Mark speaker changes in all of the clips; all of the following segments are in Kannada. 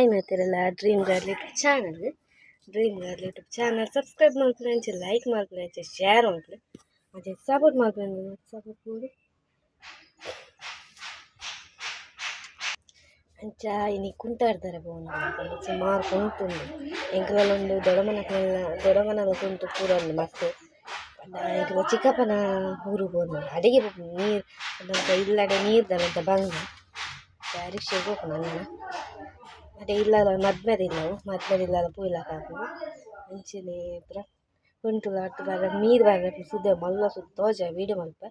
Speaker 1: Hi ಮಾತಿರಲ್ಲ Dream Girl YouTube channel Dream Girl YouTube channel subscribe ಮಾಡ್ಕೊಳ್ಳಿ ಅಂಚೆ ಲೈಕ್ ಮಾಡ್ಕೊಳ್ಳಿ ಅಂಚೆ ಶೇರ್ ಮಾಡ್ಕೊಳ್ಳಿ ಅಂಚೆ ಸಪೋರ್ಟ್ ಮಾಡ್ಕೊಳ್ಳಿ ಸಪೋರ್ಟ್ ಮಾಡಿ ಅಂಚ ಇನಿ ಕುಂಟಾಡ್ತಾರೆ ಬೋನ ಸುಮಾರು ಕುಂಟುಂಡು ಎಂಕಲೊಂದು ದೊಡಮನಕ್ಕೆಲ್ಲ ದೊಡಮನಲ್ಲ ಕುಂಟು ಪೂರ ಉಂಡು ಮಸ್ತ್ ಇದು ಚಿಕ್ಕಪ್ಪನ ಊರು ಬೋನು ಅಡಿಗೆ ನೀರು ಅಂತ ಇಲ್ಲಡೆ ನೀರ್ದಲ್ಲಂತ ಬಂಗ ರಿಕ್ಷೆಗೆ ಹೋಗೋಣ ನನ್ನ ಅದೇ ಇಲ್ಲ ಮದ್ಮೆದಿಲ್ಲವು ಮದ್ಮೆದಿಲ್ಲ ಪೂಯ್ಲಕ ಹಾಕೋದು ಅಂಚನೆ ಪೂರ ಕುಂಟುಲ ಅಟ್ಟು ಬರ ನೀರು ಬರ ಸುದ್ದ ಮಲ್ಲ ಸುತ್ತ ತೋಜ ವೀಡಿಯೋ ಮಲ್ಪ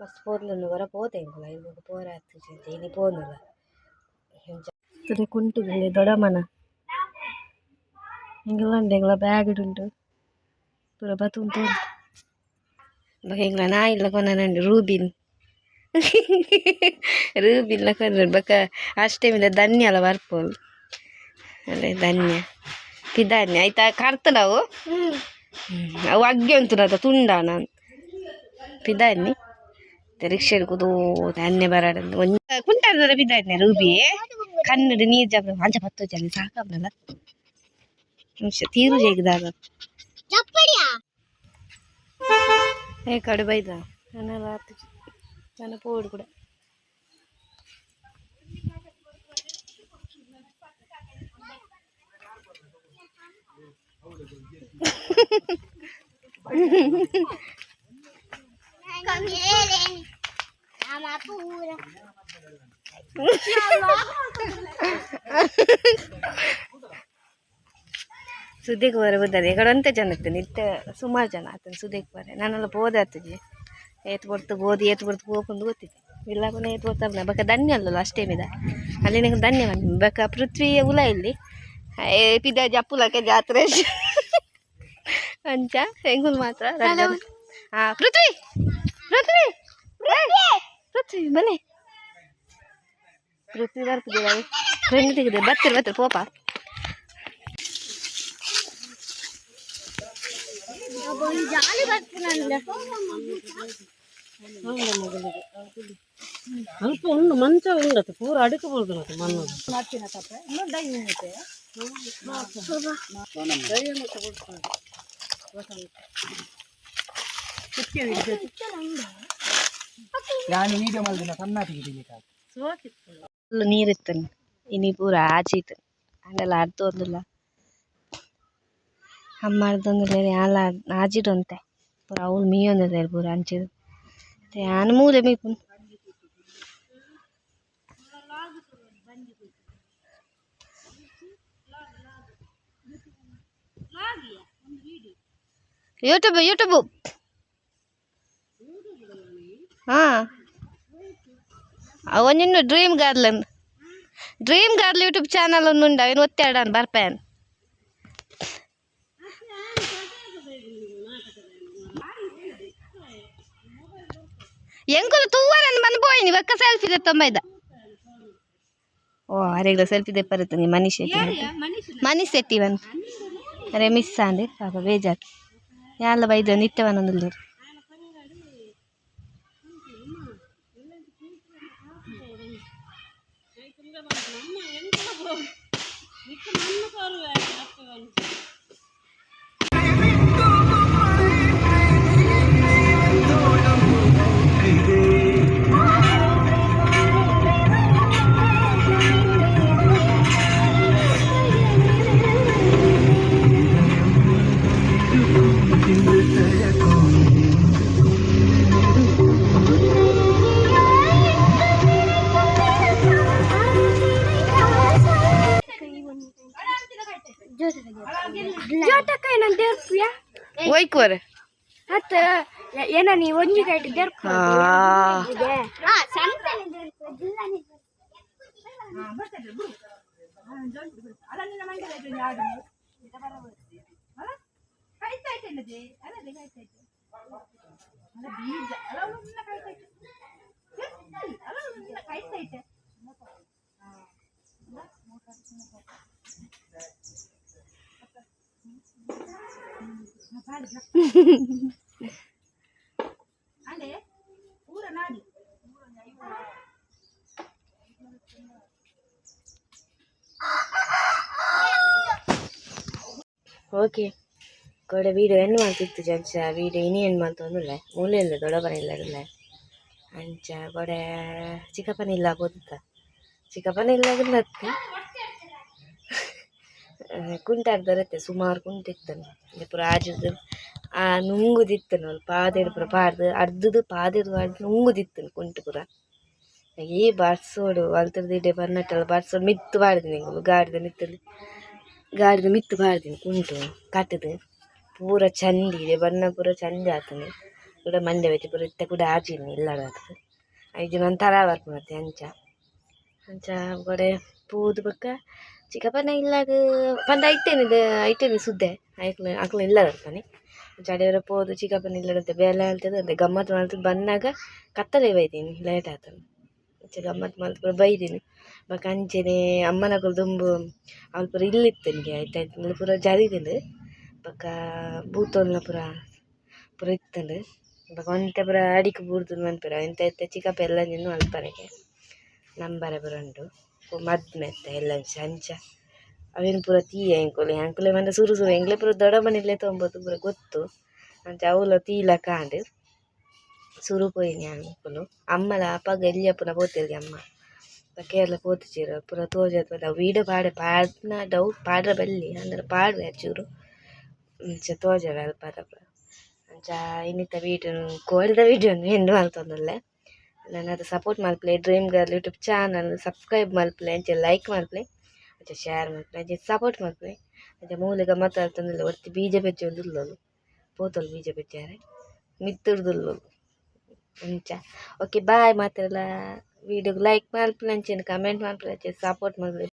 Speaker 1: ಮಸ್ತ್ ಪೋರ್ಲನ್ನು ಬರ ಪೋತೆ ಇಂಕುಲ ಇವಾಗ ಪೋರ ಹತ್ತು ಇನಿ ಪೋನಲ್ಲ ತುದೆ ಕುಂಟುದಲ್ಲಿ ದೊಡಮನ ಹಿಂಗೆಲ್ಲ ಉಂಟು ಹಿಂಗೆಲ್ಲ ಬ್ಯಾಗ್ ಉಂಟು ಪೂರ ಬತ್ತು ಉಂಟು ಬಗೆ ಹಿಂಗ ನಾ ಇಲ್ಲ ಕೊನಂಡು ರೂಬಿನ್ ರೂಬಿನ್ ಕೊಂಡ್ರೆ ಬಕ ಅಷ್ಟೇ ಮೇಲೆ ಧನ್ಯ ಅಲ್ಲ ಬರ್ಪೋಲ್ ಅದೇ ಧನ್ಯ ಪಿಧಾನ್ಯ ಆಯ್ತಾ ಕರ್ತನವು ಅವು ಅಗ್ಗೆ ಉಂಟು ನದ ತುಂಡ ನಾನು ಪಿಧಾನ್ಯ ರಿಕ್ಷೆ ಹಿಡ್ಕೋದು ಧಾನ್ಯ ಬರಾಡಂದು ಒಂದು ಕುಂಟಾಡ್ದಾರ ಪಿಧಾನ್ಯ ರೂಬಿ ಕನ್ನಡ ನೀರು ಜಾಗ ಅಂಚ ಪತ್ತು ಜನ ಸಾಕಾಗ್ಲಲ್ಲ ನಿಮಿಷ ತೀರು ಜೇಗದಾಗ ಏ ಕಡು ಬೈದ ನನ್ನ ರಾತ್ರಿ ನನ್ನ ಪೋಡು ಕೂಡ ಸುದೀಕ್ ಬರ ಬುದ್ಧದೆ ಕಡಂತ ಜನ ಇತ್ತು ನಿತ್ಯ ಸುಮಾರು ಜನ ಆತನ ಸುದೀಕ್ ಬರ ನಾನೆಲ್ಲ ಬೋಧೆ ಆತಜಿ ಏತ್ ಬರ್ತು ಗೋದಿ ಏತ್ ಬರ್ತು ಹೋಗ್ಕೊಂಡು ಗೊತ್ತಿತ್ತು ಇಲ್ಲ ಕೂಡ ಏತ್ ಬರ್ತಾವ ಬಕ ಧನ್ಯ ಅಲ್ಲಲ್ಲ, ಅಷ್ಟೇ ಮಿದ ಅಲ್ಲಿ ನಿಮ್ಗೆ ಧನ್ಯ ಬಕ ಪೃಥ್ವಿಯ ಉಲ ಇಲ್ಲಿ. ಪಿದ ಜಪ್ಪುಲಕ್ಕೆ ಜಾತ್ರೆ ಅಂಚ ಹೆಂಗುಲ್ ಮಾತ್ರ ಹಾ ಪೃಥ್ವಿ ಪೃಥ್ವಿ ಏ, ಪೃಥ್ವಿ ಬಲೆ ಪೃಥ್ವಿ ಬರ್ತಿದ್ದೀರ ಫ್ರೆಂಡ್ ತೆಗೆದು ಬರ್ತೀರಿ ಬರ್ತೀರಿ ಪೋಪ
Speaker 2: ಅಲ್ಪ ಉಂಡು ಮಂಚ ಉಂಡತ್ತೆ ಪೂರ ಅಡಕಬಹುದು ಮಣ್ಣು
Speaker 3: ನಾನು ವೀಡಿಯೋ ಮಾಡಿದ ಸಣ್ಣ
Speaker 1: ಫುಲ್ ನೀರಿತ್ತನ್ ಇನಿ ಪೂರ ಆಚೀತು ಅಂಡೆಲ್ಲ ಅರ್ಧ ಒಂದಿಲ್ಲ ಅಮ್ಮ ಆಲ ಯಾಲ ಆಜಿಡೊಂತೆ ಪೂರ ಅವ್ಲು ಮೀಯೊಂದಿಲ್ಲ ಪೂರ ಅಂಚಿದು ಯಾನ್ ಮೂಲೆ ಮೀಪುನ್ ಯೂಟ್ಯೂಬ್ ಯೂಟ್ಯೂಬ್ ಹಾಂ ಅವನಿನ್ನು ಡ್ರೀಮ್ ಗಾರ್ಲನ್ ಡ್ರೀಮ್ ಗಾರ್ಲ್ ಯೂಟ್ಯೂಬ್ ಚಾನಲ್ ಉಂಡು ಅವನು ಒತ್ತಾಡನ್ ಬರ್ಪೇನ್ ಎಂಕುಲು ತೂವರನ್ನು ಬಂದು పోయింది ఒక్క సెల్ఫీ తెత్తొంబైద ఓ అరేగల సెల్ఫీ తెప్పరుతుంది మనీష్ శెట్టి మనీష్ శెట్టి వన్ ಅರೆ ಮಿಸ್ ಅಂದೆ ಪಾಪ ಬೇಜಾರ್ ಯಾಲ ಬೈದು ನಿತ್ಯವನ್ನೊಂದು ನಿತ್ಯ ಜೋತಕ್ಕ ಏನಂತ ದೇರ್ಪು ಯಾ ಒಯ್ಕೋರ
Speaker 4: ಮತ್ತ ಏನ ನೀ ಒಂಜಿ ಕೈಟ್ ದೇರ್ಪು ಬೀಜ
Speaker 1: ಓಕೆ ಕೊಡೆ ವೀಡಿಯೋ ಏನು ಮಾಡ್ತಿತ್ತು ಜಲ್ಸ ವೀಡಿಯೋ ಇನ್ನಿ ಏನು ಮಾಡ್ತು ಅಂದಿಲ್ಲ ಮೂಲೆ ಇಲ್ಲ ದೊಡ್ಡಪ್ಪನ ಇಲ್ಲ ಇಲ್ಲ ಅಂಚ ಕೊಡೆ ಚಿಕ್ಕಪ್ಪನ ಇಲ್ಲ ಬೋದುತ್ತ ಚಿಕ್ಕಪ್ಪನ ಇಲ್ಲ ಅದಕ್ಕೆ ಕುಂಟಾಡ್ದರತ್ತೆ, ಸುಮಾರು ಕುಂಟಿತ್ತನು ಪೂರ ಆಜುದು, ಆ ನುಂಗುದಿತ್ತನು ಅಲ್ಲಿ ಪಾದೆಡ್ ಪೂರ ಪಾಡ್ದು ಅರ್ಧದು ಪಾದೆಡ್ ಪಾಡ್ದು ನುಂಗುದಿತ್ತನು ಕುಂಟು ಪೂರ. ಈ ಬಾಡ್ಸೋಡು ಅಲ್ತರದಿಡ್ಡೆ ಬರ್ನಟ್ಟಲ್ಲ ಬಾರ್ಸೋಡು ಮಿತ್ತು ಬಾಡ್ದಿನಿ ನಿಂಗೆ ಗಾಡಿದ ಮಿತ್ತಲ್ಲಿ. ಗಾಡಿದ ಮಿತ್ತು ಬಾಡ್ದಿನಿ ಕುಂಟು ಕಟ್ಟದು ಪೂರ ಚಂದಿದೆ ಬಣ್ಣ ಪೂರ ಚಂದ ಆತನೆ ಕೂಡ ಮಂಡೆ ವೆಚ್ಚ ಪೂರ ಇತ್ತ ಕೂಡ ಆಚಿನಿ ಇಲ್ಲಾಡ ಆಗ್ತದೆ ಐದು ನಂತರ ಒಂಥರ ಮತ್ತೆ ಅಂಚ. ಅಂಚ ಬಡೆ ಪೂದು ಬಕ್ಕ ಚಿಕ್ಕಪ್ಪನ ಇಲ್ಲಾಗ ಬಂದ ಐತೇನೆ ಐತೇನೆ ಸುದ್ದೆ? ಆಯ್ಕಲ, ಆಕಲ ಇಲ್ಲ ಅಂತಾನೆ ಚಡಿಯವರ ಪೋದು ಚಿಕ್ಕಪ್ಪನ ಇಲ್ಲಡಂತೆ ಬೇಲೆ ಹೇಳ್ತದೆ ಅಂತೆ ಗಮ್ಮತ್ತು ಮಾಡ್ತದೆ ಬಂದಾಗ ಕತ್ತಲೆ ಬೈದೀನಿ ಲೇಟ್ ಆತನು ಅಂಚೆ ಗಮ್ಮತ್ತು ಮಾಡ್ತು ಬೈದೀನಿ. ಬಕ್ಕ ಅಂಚೆನೆ ಅಮ್ಮನಗಳು ದುಂಬು, ಅವ್ಳು ಪೂರ ಇಲ್ಲಿತ್ತು ನನಗೆ ಆಯ್ತಾಯ್ತು ಪೂರ ಜರಿದಿಲ್ಲ. ಬಕ್ಕ ಬೂತೋಲ್ನ ಪೂರ ಪೂರ ಇತ್ತಂದು. ಬಕ್ಕ ಒಂತೆ ಪೂರ ಅಡಿಕೆ ಬೂರ್ದು ಮನ್ಪುರ, ಎಂತ ಎಂತ ಚಿಕ್ಕಪ್ಪ ಎಲ್ಲ ನಿನ್ನು ಅಲ್ಪನೆಗೆ. ನಂಬರ ಪೂರ ಉಂಡು ಮದ್ಮೆತ್ತ ಎಲ್ಲ ಅಂಚ ಅವೇನು ಪೂರ ತೀಯ ಎಂಕುಲೆ ಅಂಕುಲೆ ಮಂಡ ಸುರು ಸುರು ಎಂಗ್ಲೆ ಪೂರ ದೊಡ ಮನೆಯಲ್ಲೇ ತೊಂಬತ್ತು ಪೂರ ಗೊತ್ತು. ಅಂಚ ಅವಲ ತೀಲ ಕಾಂಡು, ಸುರು ಪೋಯಿನಿ ಅಂಕುಲು. ಅಮ್ಮಲ, ಅಪ್ಪಗ ಎಲ್ಲಿ ಪುನಃ ಪೋತಿರ್ಗೆ ಅಮ್ಮ. ಕೇರಳ ಪೋತಿಚೀರ, ಪೂರ ತೋಜದ ಪಂಡ ವೀಡಿಯೋ ಪಾಡೆ ಪಾಡ್ನ ಡೌಟ್ ಪಾಡ್ರ ಬಲ್ಲಿ, ಅಂದ್ರೆ ಪಾಡ್ವೆ ಚೂರು ಅಂಚ ತೋಜವೆ ಅಲ್ಪ ಅಂಚ ಇನ್ನಿತ್ತ ವೀಡಿಯೋ, ಕೋಳಿದ ವೀಡಿಯೋ ಎಂಡು ಮಲ್ತೊಂದುಲ್ಲೆ ನನ್ನದು support ಮಲ್ಪಲೆ Dream Girl YouTube channel subscribe ಮಲ್ಪಲೆ ಅಂಚೆ ಲೈಕ್ ಮಲ್ಪಲೆ ಅಂಚೆ ಶೇರ್ ಮಲ್ಪಲೆ ಅಂಚೆ ಸಪೋರ್ಟ್ ಮಲ್ಪಲೆ ಅಂಚೆ ಮೂಲೆ ಗಮ್ಮತ್ತು ಆಗ್ತಂದಿಲ್ಲ ಒತ್ತಿ ಬೀಜ ಬೆಚ್ಚ ಒಂದುಲ್ಲೋಲು ಪೋತಲು ಬೀಜ ಬೆಚ್ಚಾರೆ ಮಿತ್ತುರ್ದುಲ್ಲೋಲು ಅಂಚ ಓಕೆ ಬಾಯ್ ಮಾತ್ರಲ್ಲ ವೀಡಿಯೋಗೆ ಲೈಕ್ ಮಲ್ಪಲೆ ಅಂಚೆ ಕಮೆಂಟ್ ಮಲ್ಪಲೆ ಅಂಚೆ ಸಪೋರ್ಟ್ ಮಲ್ಪಲೆ